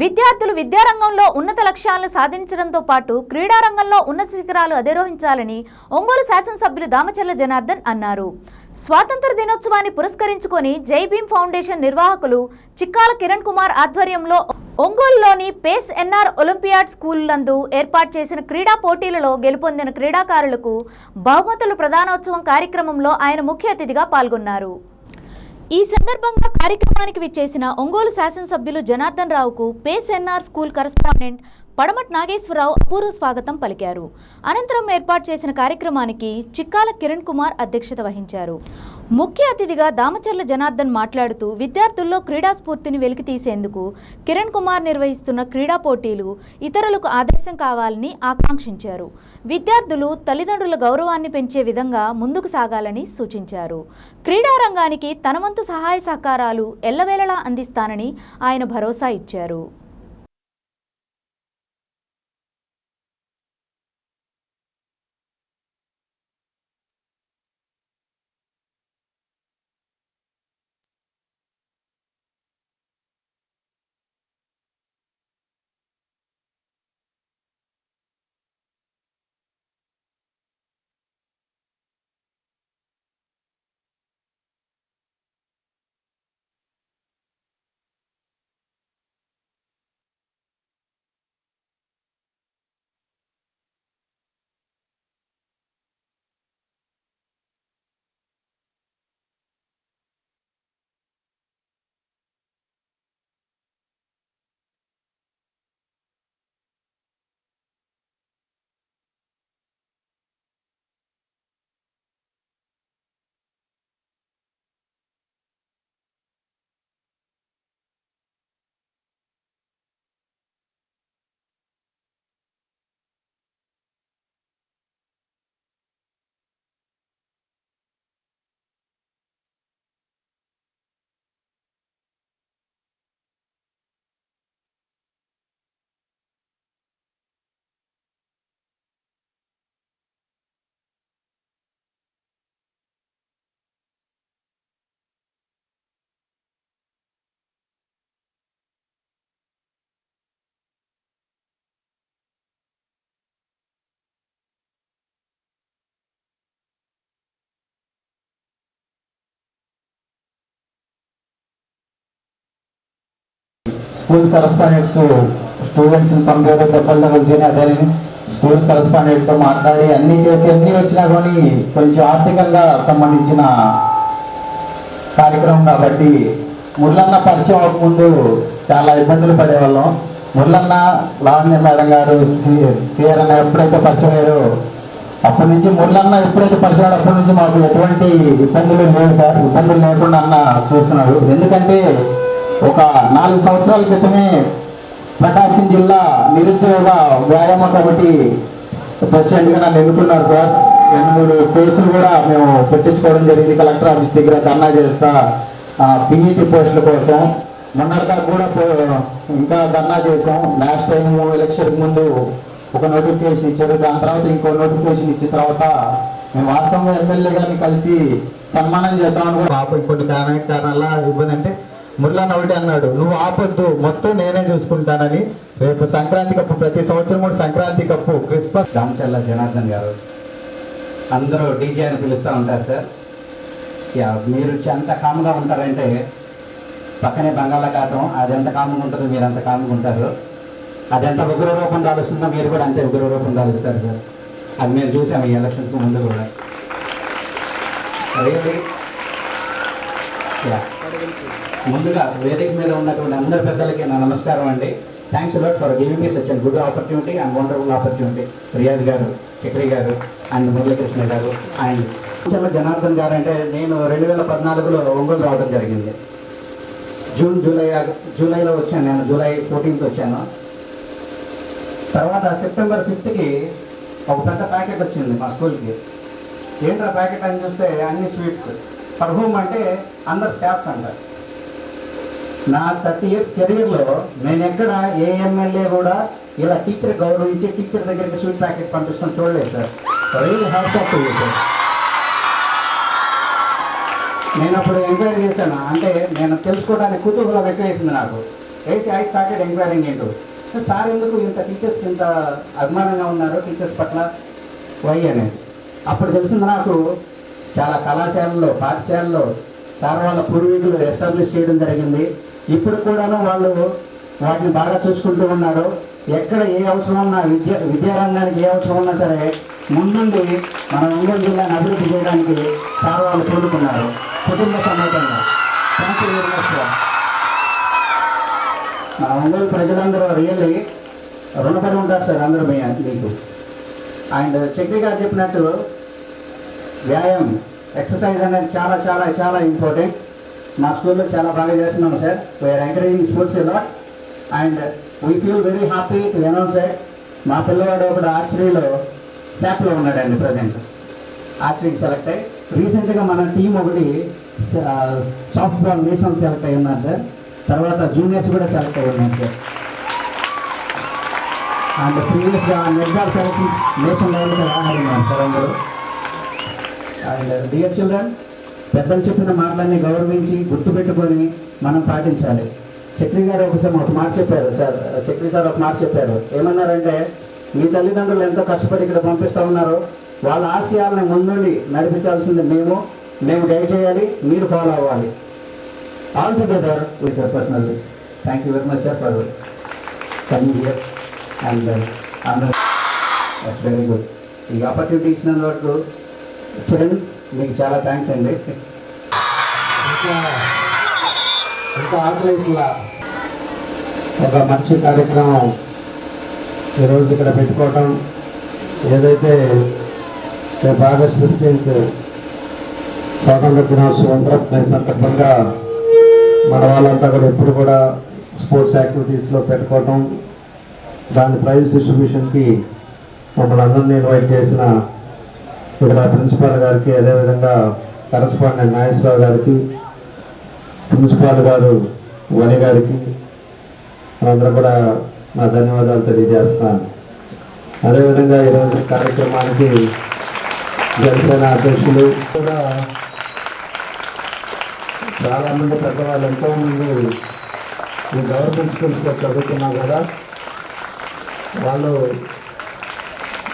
విద్యార్థులు విద్యారంగంలో ఉన్నత లక్ష్యాలను సాధించడంతో పాటు క్రీడారంగంలో ఉన్నత శిఖరాలు అధిరోహించాలని ఒంగోలు శాసనసభ్యులు దామచర్ల జనార్దన్ అన్నారు. స్వాతంత్ర దినోత్సవాన్ని పురస్కరించుకొని జై భీమ్ ఫౌండేషన్ నిర్వాహకులు చిక్కాల కిరణ్ కుమార్ ఆధ్వర్యంలో ఒంగోలులోని పేస్ ఎన్ఆర్ ఒలింపియాడ్ స్కూల్ నందు ఏర్పాటు చేసిన క్రీడా పోటీలలో గెలుపొందిన క్రీడాకారులకు బహుమతుల ప్రధానోత్సవం కార్యక్రమంలో ఆయన ముఖ్య అతిథిగా పాల్గొన్నారు. ఈ సందర్భంగా కార్యక్రమానికి విచ్చేసిన ఒంగోలు శాసనసభ్యులు జనార్దన్ రావుకు face NR school correspondent పడమట్ Nageswararao అపూర్వ స్వాగతం పలికారు. అనంతరం ఏర్పాటు చేసిన కార్యక్రమానికి చిక్కాల కిరణ్ కుమార్ అధ్యక్షత వహించారు. ముఖ్య అతిథిగా దామచర్ల జనార్దన్ మాట్లాడుతూ విద్యార్థుల్లో క్రీడా స్ఫూర్తిని వెలికి తీసేందుకు కిరణ్ కుమార్ నిర్వహిస్తున్న క్రీడా పోటీలు ఇతరులకు ఆదర్శం కావాలని ఆకాంక్షించారు. విద్యార్థులు తల్లిదండ్రుల గౌరవాన్ని పెంచే విధంగా ముందుకు సాగాలని సూచించారు. క్రీడా రంగానికి సహాయ సహకారాలు ఎల్లవేళలా అందిస్తానని ఆయన భరోసా ఇచ్చారు. స్కూల్స్ కరస్పాండెంట్స్ స్టూడెంట్స్ పంపారు దెబ్బలు తగులుతూనే అదే స్కూల్స్ కరస్పాండెంట్తో మాట్లాడి అన్నీ చేసి అన్నీ వచ్చినా కానీ కొంచెం ఆర్థికంగా సంబంధించిన కార్యక్రమం కాబట్టి మురళన్న పరిచయం అవ్వకముందు చాలా ఇబ్బందులు పడేవాళ్ళం. మురళన్న లావణ్య మేడం గారు సిఆర్ అన్న ఎప్పుడైతే పరిచయం అయ్యారో అప్పటి నుంచి మురళన్న ఎప్పుడైతే పరిచయం అప్పటి నుంచి మాకు ఎటువంటి ఇబ్బందులు లేవు సార్. ఇబ్బందులు లేకుండా అన్న చూస్తున్నాడు. ఎందుకంటే ఒక నాలుగు సంవత్సరాల క్రితమే ప్రకాశం జిల్లా నిరుద్యోగ వ్యాయామ కమిటీ ప్రెసిడెంట్గా నన్ను ఎన్నుకున్నారు సార్. రెండు మూడు కేసులు కూడా మేము పెట్టించుకోవడం జరిగింది. కలెక్టర్ ఆఫీస్ దగ్గర ధర్నా చేస్తా పీఈటీ పోస్టుల కోసం. మొన్నటిగా కూడా పో- ఇంకా ధర్నా చేసాం. లాస్ట్ టైం ఎలక్షన్ ముందు ఒక నోటిఫికేషన్ ఇచ్చారు. దాని తర్వాత ఇంకో నోటిఫికేషన్ ఇచ్చిన తర్వాత మేము వాస్తవంగా ఎమ్మెల్యే గారిని కలిసి సన్మానం చేద్దామని కూడా పాప కొన్ని కారణ కారణాల ఇబ్బంది అంటే ముల్లా ఒకటి అన్నాడు నువ్వు ఆపొద్దు మొత్తం నేనే చూసుకుంటానని. రేపు సంక్రాంతి కప్పు ప్రతి సంవత్సరం కూడా సంక్రాంతి కప్పు క్రిస్మస్. దామచల్ల జనార్దన్ గారు అందరూ డీజే అని పిలుస్తూ ఉంటారు సార్. యా మీరు ఎంత కామ్గా ఉంటారంటే పక్కనే బంగాళాఖాతం అది ఎంత కామ్గా ఉంటుందో మీరు అంత కామ్గా ఉంటారు. అది ఎంత ఉగ్ర రూపం దాలుస్తుందో మీరు కూడా అంతే ఉగ్ర రూపం దాలుస్తారు సార్. అది మేము చూసాము ఈ ఎలక్షన్స్ ముందు కూడా. రియల్లీ యా ముందుగా వేదిక మీద ఉన్నటువంటి అందరి పెద్దలకి నా నమస్కారం అండి. Thanks lot for giving me such good opportunity and wonderful opportunity Riyaz గారు చక్రి గారు అండ్ మురళీకృష్ణ గారు అండ్ చల్ల జనార్దన్ గారు అంటే నేను రెండు వేల పద్నాలుగులో ఒంగోలు రావడం జరిగింది. జూన్ జూలై జూలైలో వచ్చాను నేను జూలై ఫోర్టీన్త్ వచ్చాను. తర్వాత సెప్టెంబర్ ఫిఫ్త్కి ఒక పెద్ద ప్యాకెట్ వచ్చింది మా స్కూల్కి. ఏంటో ప్యాకెట్ అని చూస్తే అన్ని స్వీట్స్. ఫర్ హోమ్ అంటే అందరు స్టాఫ్ అంటారు నా థర్టీ ఇయర్స్ కెరీర్లో నేను ఎక్కడ ఏ ఎమ్మెల్యే కూడా ఇలా టీచర్ గౌరవించి టీచర్ దగ్గరికి స్వీట్ ప్యాకెట్ పంపిస్తాను చూడలేదు సార్. రియల్ హ్యాప్ ఆఫ్ సార్ నేను అప్పుడు ఎంక్వైరీ చేశాను. అంటే నేను తెలుసుకోవడానికి కుతూహలం ఎక్కువేసింది నాకు. వేసి ఐ స్టార్టెడ్ ఎంక్వైరింగ్ ఏంటో సార్ ఎందుకు ఇంత టీచర్స్కి ఇంత అభిమానంగా ఉన్నారు టీచర్స్ పట్ల? వై అనేది అప్పుడు తెలిసింది నాకు చాలా కళాశాలల్లో పాఠశాలలో సార్ వాళ్ళ పూర్వీకులు ఎస్టాబ్లిష్ చేయడం జరిగింది. ఇప్పుడు కూడాను వాళ్ళు వాటిని బాగా చూసుకుంటూ ఉన్నారు. ఎక్కడ ఏ అవసరం ఉన్నా విద్య విద్యారంగానికి ఏ అవసరం ఉన్నా సరే ముందుండి మన ఒంగోలు జిల్లాను అభివృద్ధి చేయడానికి చాలా వాళ్ళు కోరుకున్నారు కుటుంబ సమేతంగా. థ్యాంక్ యూ వెరీ మచ్ మన ఒంగోలు ప్రజలందరూ రియల్లీ రుణపడి ఉంటారు సార్ అందరూ మీ మీకు. అండ్ చక్రి గారు చెప్పినట్టు వ్యాయామం ఎక్సర్సైజ్ అనేది చాలా చాలా చాలా ఇంపార్టెంట్. మా స్కూల్లో చాలా బాగా చేస్తున్నాం sir we're encouraging sports lot and we feel very happy to announce that మా పిల్లవాడు ఒకడు ఆర్చరీలో శాప్లో ఉన్నాడండి ప్రజెంట్ ఆర్చరీకి సెలెక్ట్ అయ్యి. రీసెంట్గా మన టీం ఒకటి సాఫ్ట్ బాల్ నేషనల్ సెలెక్ట్ అయి ఉన్నారు సార్ తర్వాత జూనియర్స్ కూడా సెలెక్ట్ అయి ఉన్నారు సార్ అండ్ ప్రీవియస్గా నెట్బాల్ సెలెక్షన్ నేషనల్ లెవెల్కి ఆడినాం సార్ అందరూ. అండ్ డియర్ చిల్డ్రన్ పెద్దలు చెప్పిన మాటలన్నీ గౌరవించి గుర్తుపెట్టుకొని మనం పాటించాలి. చక్రి గారు ఒకసారి ఒక మాట చెప్పారు సార్. చక్రి సార్ ఒక మాట చెప్పారు. ఏమన్నారంటే మీ తల్లిదండ్రులు ఎంతో కష్టపడి ఇక్కడ పంపిస్తూ ఉన్నారు వాళ్ళ ఆశయాలను ముందుండి నడిపించాల్సింది మేము. మేము గైడ్ చేయాలి మీరు ఫాలో అవ్వాలి. All together we sir personally thank you very much sir for coming here and అందరూ వెరీ గుడ్ ఈ ఆపర్చునిటీ ఇచ్చినందుకు చూడండి మీకు చాలా థ్యాంక్స్ అండి. ఇంకా ఇంకా ఒక మంచి కార్యక్రమం ఈరోజు ఇక్కడ పెట్టుకోవటం ఏదైతే రేపు ఆగస్ట్ ఫిఫ్టీన్త్ స్వాతంత్ర దినోత్సవం దాని సందర్భంగా మన వాళ్ళంతా కూడా ఎప్పుడు కూడా స్పోర్ట్స్ యాక్టివిటీస్లో పెట్టుకోవటం దాని ప్రైజ్ డిస్ట్రిబ్యూషన్కి మమ్మల్ని అందరినీ ఇన్వైట్ చేసిన ఇక్కడ ప్రిన్సిపాల్ గారికి అదేవిధంగా కరస్పాండెంట్ నాగేశ్వరరావు గారికి ప్రిన్సిపాల్ గారు వని గారికి అందరూ కూడా నా ధన్యవాదాలు తెలియజేస్తున్నాను. అదేవిధంగా ఈరోజు కార్యక్రమానికి జనసేన అధ్యక్షులు కూడా చాలామంది పెద్దవాళ్ళు ఎంతోమంది ఈ గవర్నమెంట్ స్కూల్స్లో చదువుతున్నాం కదా వాళ్ళు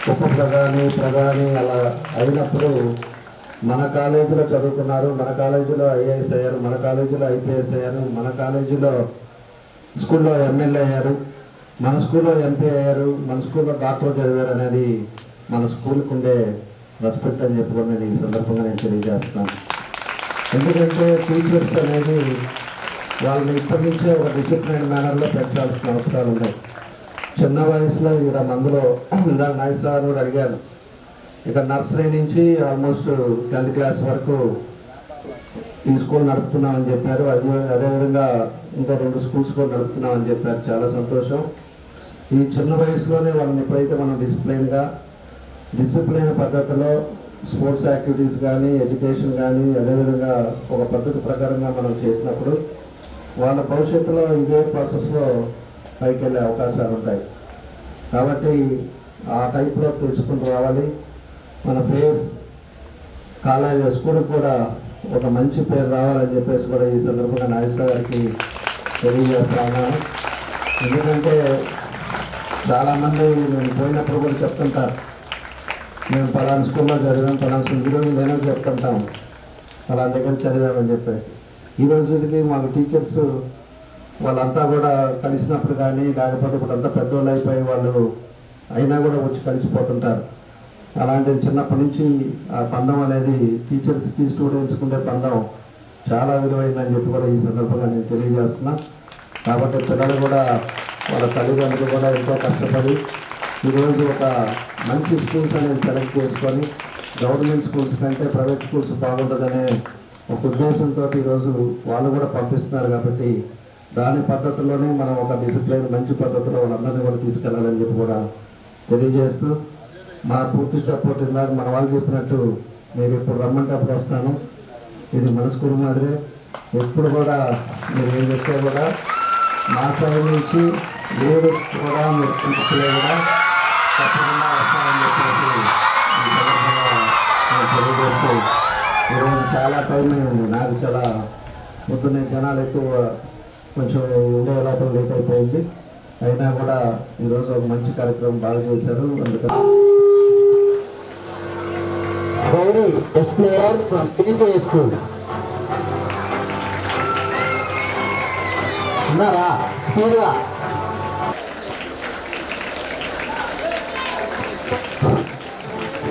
ఉప ప్రధాని ప్రధాని అలా అయినప్పుడు మన కాలేజీలో చదువుకున్నారు మన కాలేజీలో ఐఏఎస్ అయ్యారు మన కాలేజీలో ఐపీఎస్ అయ్యారు మన కాలేజీలో స్కూల్లో ఎమ్మెల్యే అయ్యారు. మన స్కూల్లో ఎంపీ అయ్యారు. మన స్కూల్లో డాక్టర్ చదివారు అనేది మన స్కూల్కి ఉండే రెస్పెక్ట్ అని చెప్పుకొని నేను ఈ సందర్భంగా నేను తెలియజేస్తున్నాను. ఎందుకంటే టీచర్స్ అనేది వాళ్ళని ఇప్పటి నుంచే ఒక డిసిప్లైన్ మేనర్లో పెట్టాల్సిన అవసరాలు ఉన్నాయి. చిన్న వయసులో ఇక్కడ మందులో ఇందాక నాగేశ్వరరావు కూడా అడిగాను ఇక నర్సరీ నుంచి ఆల్మోస్ట్ టెన్త్ క్లాస్ వరకు ఈ స్కూల్ నడుపుతున్నామని చెప్పారు. అదే అదేవిధంగా ఇంకా రెండు స్కూల్స్ కూడా నడుపుతున్నామని చెప్పారు. చాలా సంతోషం. ఈ చిన్న వయసులోనే వాళ్ళని ఎప్పుడైతే మనం డిసిప్లైన్గా డిసిప్లైన్ పద్ధతిలో స్పోర్ట్స్ యాక్టివిటీస్ కానీ ఎడ్యుకేషన్ కానీ అదేవిధంగా ఒక పద్ధతి ప్రకారంగా మనం చేసినప్పుడు వాళ్ళ భవిష్యత్తులో ఇదే ప్రాసెస్లో పైకి వెళ్ళే అవకాశాలు ఉంటాయి. కాబట్టి ఆ టైప్లో తెలుసుకుంటూ రావాలి. మన ఫేస్ కాలేజ్ స్కూల్కి కూడా ఒక మంచి పేరు రావాలని చెప్పేసి కూడా ఈ సందర్భంగా నాగేశ్వర గారికి తెలియజేస్తా ఉన్నాను ఎందుకంటే చాలామంది నేను పోయినప్పుడు కూడా చెప్తుంటారు మేము పలానా స్కూల్లో చదివాం పలానా స్కూల్లో ఈరోజు నేను చెప్తుంటాం పలానా దగ్గర చదివామని చెప్పేసి. ఈ రోజుకి మాకు టీచర్స్ వాళ్ళంతా కూడా కలిసినప్పుడు కానీ లేకపోతే ఇప్పుడు అంతా పెద్దోళ్ళు అయిపోయి వాళ్ళు అయినా కూడా వచ్చి కలిసిపోతుంటారు. అలాంటిది చిన్నప్పటి నుంచి ఆ పందం అనేది టీచర్స్కి స్టూడెంట్స్కి ఉండే పందం చాలా విలువైందని చెప్పి కూడా ఈ సందర్భంగా నేను తెలియజేస్తున్నా. కాబట్టి పిల్లలు కూడా వాళ్ళ తల్లిదండ్రులు కూడా ఎంతో కష్టపడి ఈరోజు ఒక మంచి స్కూల్స్ అనేది సెలెక్ట్ చేసుకొని గవర్నమెంట్ స్కూల్స్ కంటే ప్రైవేట్ స్కూల్స్ బాగుంటుందనే ఒక ఉద్దేశంతో ఈరోజు వాళ్ళు కూడా పంపిస్తున్నారు కాబట్టి దాని పద్ధతిలోనే మనం ఒక డిసిప్లైన్ మంచి పద్ధతిలో వాళ్ళందరినీ కూడా తీసుకెళ్ళాలని చెప్పి కూడా తెలియజేస్తూ మా పూర్తి సపోర్ట్ ఇందాక మన వాళ్ళు చెప్పినట్టు మీరు ఇప్పుడు రమ్మంటే అప్పుడు వస్తాను. ఇది మనసుకుని మాదిరే. ఎప్పుడు కూడా మీరు ఏం చేస్తే కూడా మా సైడ్ నుంచి మీరు కూడా మీరు ప్రిన్సిపలే కూడా తప్పకుండా చెప్పేసి తెలియజేస్తూ ఈరోజు చాలా టైం నాకు చాలా పొద్దున్నే జనాలు ఎక్కువ కొంచెం ఉండే లోపల లేట్ అయిపోయింది. అయినా కూడా ఈరోజు ఒక మంచి కార్యక్రమం బాగా చేశారు. అందుకని Gauri best player from TJ school. ఉన్నారా? స్పీడ్గా.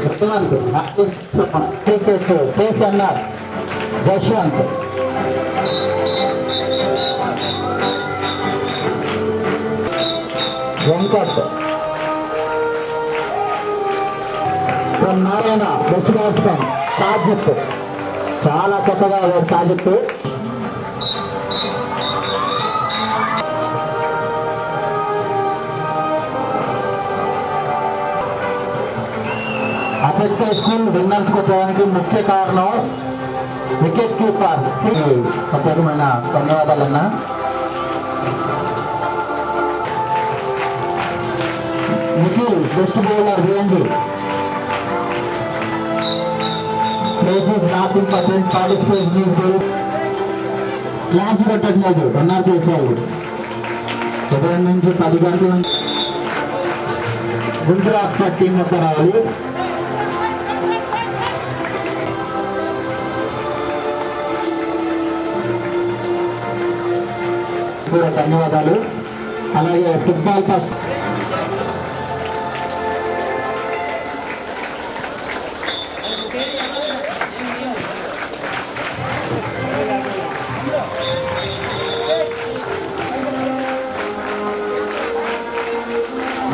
చెప్తున్నాను. Crickets KCR Jaswanth Venkat Narayana best batsman Sajith చాలా చక్కగా ఆడాడు Sajith Apex high school winners కొట్టడానికి ముఖ్య కారణం వికెట్ కీపర్. సి ప్రత్యేకమైన ధన్యవాదాలన్నా. Best bowler VNG place is not important participate is good class పెట్టట్లేదు ఎన్ఆర్ ప్లేస్ వాళ్ళు ఉదయం నుంచి పది గంటల నుంచి గుంటూరు ఆక్స్ఫర్డ్ టీం యొక్క రావాలి ధన్యవాదాలు అలాగే ఫుట్బాల్ ఫస్ట్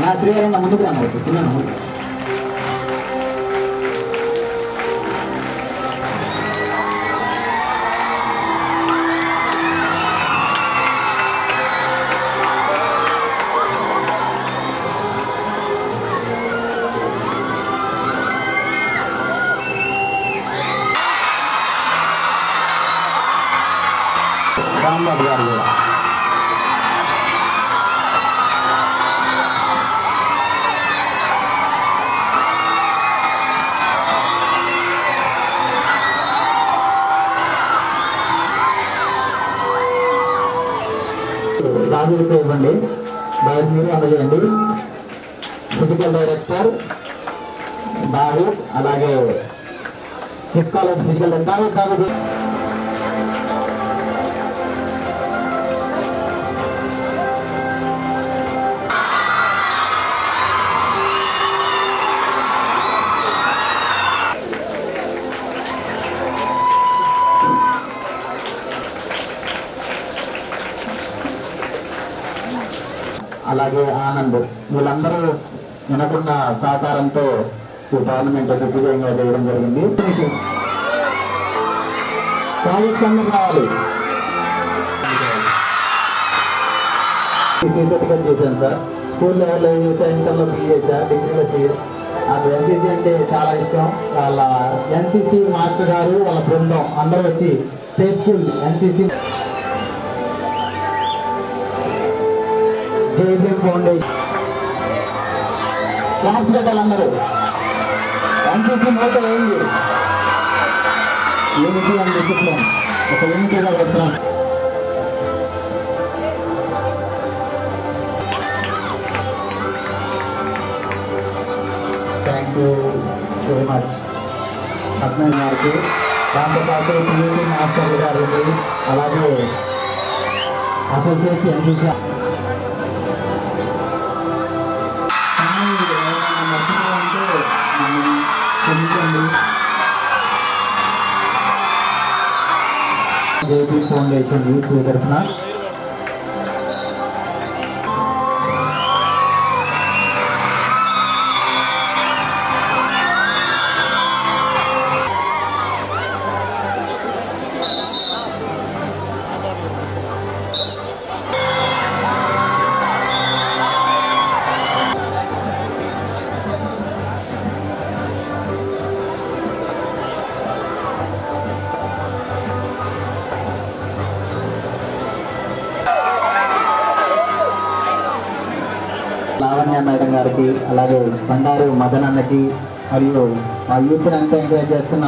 నా శ్రీవారం ముందుకు రాను చిన్న ఇవ్వండి బయట మీరు అందజేయండి ఫిజికల్ డైరెక్టర్ దావీద్ అలాగే ఫిజికల్ ఫిజికల్ ఎంత ఆనంద్ వీళ్ళందరూ మనకున్న సహకారంతో ఈ టోర్నమెంట్ దిగ్విజయంగా చేయడం జరిగింది. ప్రాజెక్ట్స్ అందరూ రావాలి సర్టిఫికేట్ చేశాను సార్. స్కూల్ లెవెల్లో చేసా ఇంటర్లో పీ చేశా? డిగ్రీలో చేయ నాకు ఎన్సీసీ అంటే చాలా ఇష్టం. వాళ్ళ ఎన్సీసీ మాస్టర్ గారు వాళ్ళ బృందం అందరూ వచ్చి play school NCC JB foundation class పెట్టాలందరూ NCC motto ఏంది యూనిటీ అండ్ డిసిప్లిన్ ఒక యూనిటీగా పెడుతున్నాం thank you very much Padmanabha గారికి దాంతోపాటు టీవీ మాస్టర్ గారికి అలాగే associate NCC JP foundation youth తరఫున మేడం గారికి అలాగే బండారు మదన్ అన్నకి మరియు మా యూత్ అంతా ఎంకరేజ్ చేస్తున్న